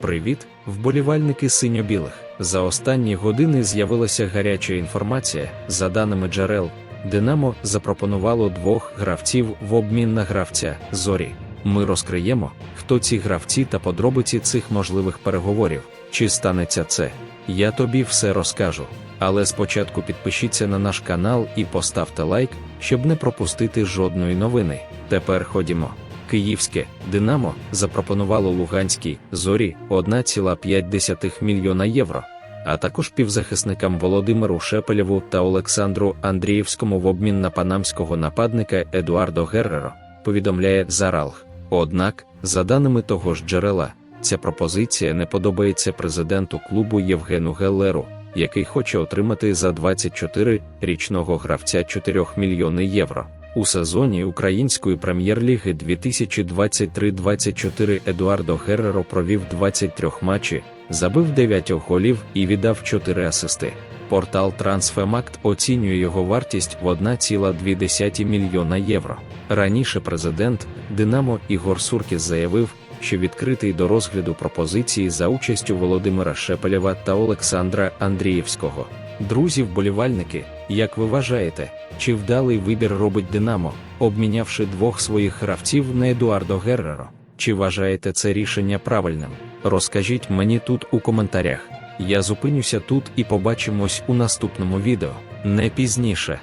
Привіт, вболівальники синьо-білих. За останні години з'явилася гаряча інформація. За даними джерел, Динамо запропонувало двох гравців в обмін на гравця Зорі. Ми розкриємо, хто ці гравці та подробиці цих можливих переговорів. Чи станеться це? Я тобі все розкажу. Але спочатку підпишіться на наш канал і поставте лайк, щоб не пропустити жодної новини. Тепер ходімо. Київське Динамо запропонувало Луганській зорі 1,5 мільйона євро, а також півзахисникам Володимиру Шепелєву та Олександру Андріївському в обмін на панамського нападника Едуардо Герреро, повідомляє Заралг. Однак, за даними того ж джерела, ця пропозиція не подобається президенту клубу Євгену Геллеру, який хоче отримати за 24-річного гравця 4 мільйони євро. У сезоні Української прем'єр-ліги 2023-24 Едуардо Герреро провів 23 матчі, забив 9 голів і віддав 4 асисти. Портал Трансфемакт оцінює його вартість в 1,2 мільйона євро. Раніше президент Динамо Ігор Суркіс заявив, що відкритий до розгляду пропозиції за участю Володимира Шепелєва та Олександра Андрієвського. Друзі вболівальники, як ви вважаєте, чи вдалий вибір робить Динамо, обмінявши двох своїх гравців на Едуардо Герреро? Чи вважаєте це рішення правильним? Розкажіть мені тут у коментарях. Я зупинюся тут і побачимось у наступному відео не пізніше.